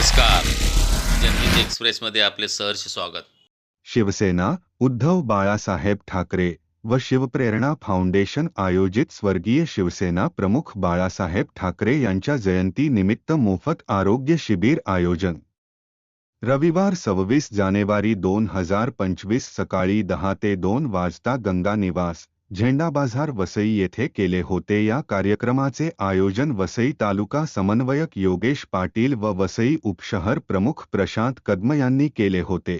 नमस्कार. जनहित एक्सप्रेसमध्ये आपले सहर्ष स्वागत. शिवसेना उद्धव बाळासाहेब ठाकरे व शिवप्रेरणा फाउंडेशन आयोजित स्वर्गीय शिवसेना प्रमुख बाळासाहेब ठाकरे यांच्या जयंती निमित्त मोफत आरोग्य शिबिर आयोजन. रविवार सव्वीस जानेवारी दोन हजार पंचवीस सकाळी दहा ते दोन वाजता गंगा निवास झेंडा बाज़ार वसई येथे केले होते. या कार्यक्रमाचे आयोजन वसई तालुका समन्वयक योगेश पाटील व वसई उपशहर प्रमुख प्रशांत कदम यांनी केले होते.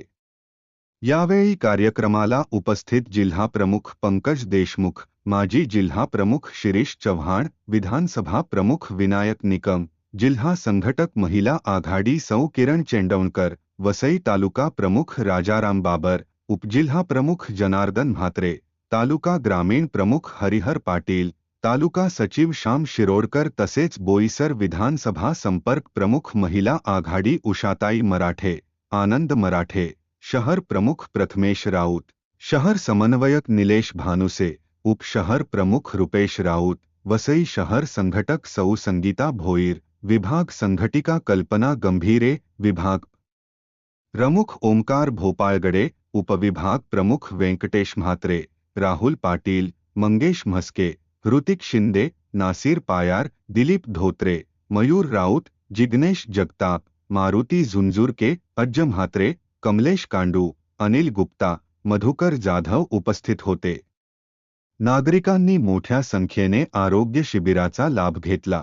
यावेळी कार्यक्रमाला उपस्थित जिल्हा प्रमुख पंकज देशमुख, माजी जिल्हा प्रमुख शिरीष चव्हाण, विधानसभा प्रमुख विनायक निकम, जिल्हा संघटक महिला आघाडी सौ किरण चेंडवणकर, वसई तालुका प्रमुख राजाराम बाबर, उपजिल्हा प्रमुख जनार्दन म्हात्रे तालुका ग्रामीण प्रमुख हरिहर पाटील, तालुका सचिव श्याम शिरोडकर तसेच बोईसर विधानसभा संपर्क प्रमुख महिला आघाडी उषाताई मराठे, आनंद मराठे, शहर प्रमुख प्रथमेश राऊत, शहर समन्वयक निलेश भानुसे उपशहर प्रमुख रुपेश राऊत, वसई शहर संघटक सौ संगीता भोईर, विभाग संघटिका कल्पना गंभीरे, विभाग प्रमुख ओमकार भोपाळगडे उपविभाग प्रमुख व्यंकटेश म्हात्रे राहुल पाटील मंगेश म्हस्के हृतिक शिंदे नासिर पायार दिलीप धोत्रे मयूर राऊत जिग्नेश जगताप मारुती झुंझुरके अज्ज म्हात्रे कमलेश कांडू अनिल गुप्ता मधुकर जाधव उपस्थित होते. नागरिकांनी मोठ्या संख्येने आरोग्य शिबिराचा लाभ घेतला.